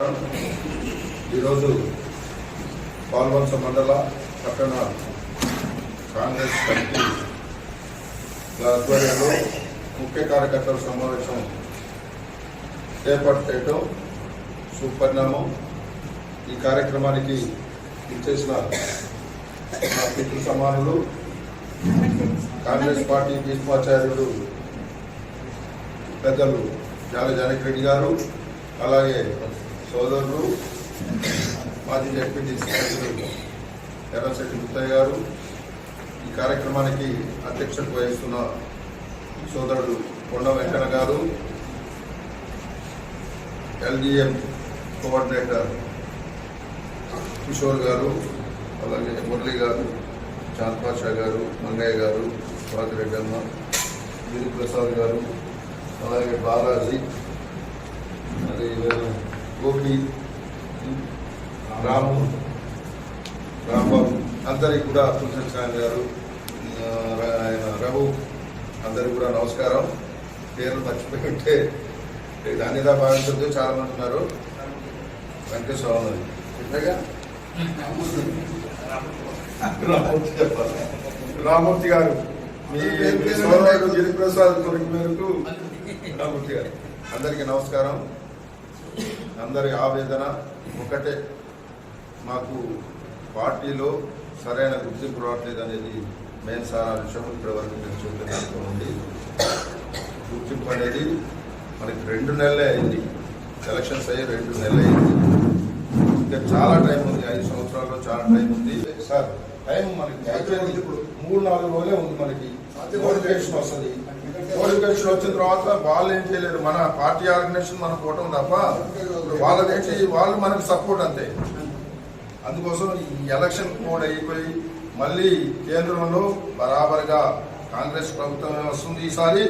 ఈరోజు పాల్వంచ మండల పట్టణ కాంగ్రెస్ కమిటీ ఆధ్వర్యంలో ముఖ్య కార్యకర్తల సమావేశం ఏర్పాటు సుపరిణామం ఈ కార్యక్రమానికి ఇచ్చేసిన మా పితృ సమానులు కాంగ్రెస్ పార్టీ భీష్మాచార్యుడు పెద్దలు జాల జానకిరెడ్డి గారు అలాగే సోదరులు మాజీ డిప్యూటీ సభ్యులు ఎర్రశెట్టి ముత్తయ్య గారు ఈ కార్యక్రమానికి అధ్యక్షత వహిస్తున్న సోదరుడు కొండ వెంకన్న గారు ఎల్డిఎం కోఆర్డినేటర్ కిషోర్ గారు అలాగే మురళి గారు చాంద్ పాషా గారు మంగయ్య గారు స్వాతిరెడ్డి అమ్మ గిరి ప్రసాద్ గారు అలాగే బాలాజీ మరి గోపి రాము రాంబాబు అందరికి కూడా ఖాన్ గారు రఘు అందరికి కూడా నమస్కారం. పేర్లు మర్చిపోయి ఉంటే అనిదా భావించద్దు చాలా మంది ఉన్నారు వెంకటేశ్వర చెప్పాగా రామూర్తి గారు మీ సోదరుడు గిరిప్రసాద్ కోరిక మేరకు రామూర్తి గారు. అందరికీ నమస్కారం. అందరి ఆవేదన ఒకటే మాకు పార్టీలో సరైన గుర్తింపు రావట్లేదు అనేది మెయిన్ సారా విషయం ఇప్పటివరకు నేను చూపినట్టు ఉంది. గుర్తింపు అనేది మనకి రెండు నెలలే అయింది. ఎలక్షన్స్ అయ్యి రెండు నెలలు అయింది. ఇంకా చాలా టైం ఉంది. ఐదు సంవత్సరాల్లో చాలా టైం ఉంది. సార్ టైం మనకి అయిపోయింది. ఇప్పుడు మూడు నాలుగు రోజులే ఉంది మనకి. నోటిఫికేషన్ వస్తుంది. నోటిఫికేషన్ వచ్చిన తర్వాత వాళ్ళు ఏం చేయలేరు. మన పార్టీ ఆర్గనైజేషన్ మన పోవటం తప్ప వాళ్ళదేంటి వాళ్ళు మనకు సపోర్ట్ అంతే. అందుకోసం ఈ ఎలక్షన్ కోడ్ అయిపోయి మళ్ళీ కేంద్రంలో బరాబర్గా కాంగ్రెస్ ప్రభుత్వం వస్తుంది ఈసారి.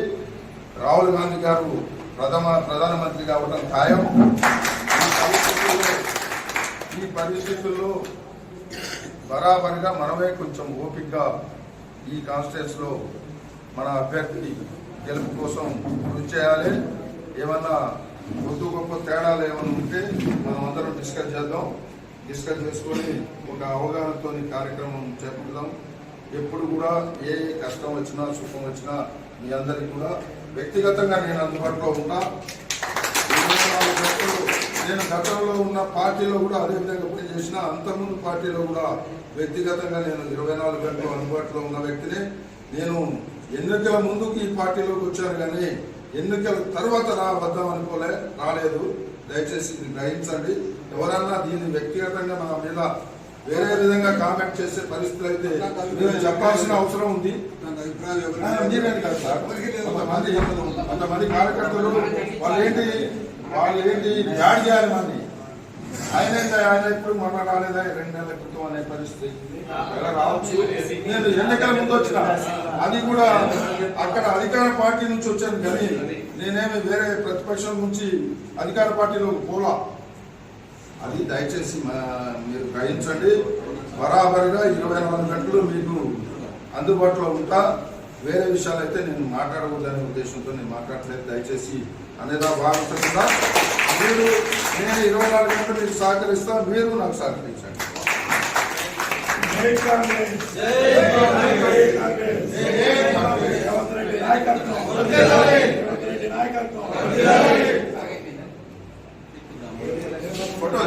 రాహుల్ గాంధీ గారు ప్రథమ ప్రధానమంత్రి కావడం ఖాయం. ఈ పరిస్థితుల్లో బరాబర్గా మనమే కొంచెం ఓపికగా ఈ కాన్స్టిట్యూన్స్లో మన అభ్యర్థి గెలుపు కోసం కృషి చేయాలి. ఏమన్నా కొద్ది గొప్ప తేడాలు ఏమైనా ఉంటే మనం అందరం డిస్కస్ చేద్దాం. డిస్కస్ చేసుకొని ఒక అవగాహనతో కార్యక్రమం చేపడదాం. ఎప్పుడు కూడా ఏ కష్టం వచ్చినా సుఖం వచ్చినా మీ అందరికి కూడా వ్యక్తిగతంగా నేను అందుబాటులో ఉంటా. ఇరవై నాలుగు నేను గతంలో ఉన్న పార్టీలో కూడా అదే విధంగా పనిచేసిన అంతకుముందు పార్టీలో కూడా వ్యక్తిగతంగా నేను ఇరవై నాలుగు గంటలు అందుబాటులో ఉన్న వ్యక్తిని. నేను ఎన్నికల ముందుకు ఈ పార్టీలోకి వచ్చాను కానీ ఎన్నికల తర్వాత రా వద్దాం అనుకోలే రాలేదు. దయచేసి ఇది గ్రహించండి. ఎవరన్నా దీన్ని వ్యక్తిగతంగా నా మీద వేరే విధంగా కామెంట్ చేసే పరిస్థితులు అయితే నేను చెప్పాల్సిన అవసరం ఉంది. కొంతమంది కొంతమంది కార్యకర్తలు వాళ్ళు ఏంటి వాళ్ళు ఏంటి యాడ్ చేయాలి మంది ఆయన ఆయన ఎప్పుడు మొన్న రాలేదా? రెండు నెలల క్రితం అనే పరిస్థితి. రావచ్చు? నేను ఎన్నికల ముందు వచ్చిన. అది కూడా అక్కడ అధికార పార్టీ నుంచి వచ్చాను కానీ నేనేమి వేరే ప్రతిపక్షం నుంచి అధికార పార్టీలో పోలా. అది దయచేసి మా- మీరు గ్రహించండి. బరాబరిగా ఇరవై నాలుగు గంటలు మీకు అందుబాటులో ఉంటా. వేరే విషయాలు అయితే నేను మాట్లాడకూడదనే ఉద్దేశంతో నేను మాట్లాడలేదు దయచేసి అనేదా భావించకుండా మీరు నేను ఇరవై నాలుగు గంటలు మీకు సహకరిస్తాను మీరు నాకు సహకరించండి ఫోటో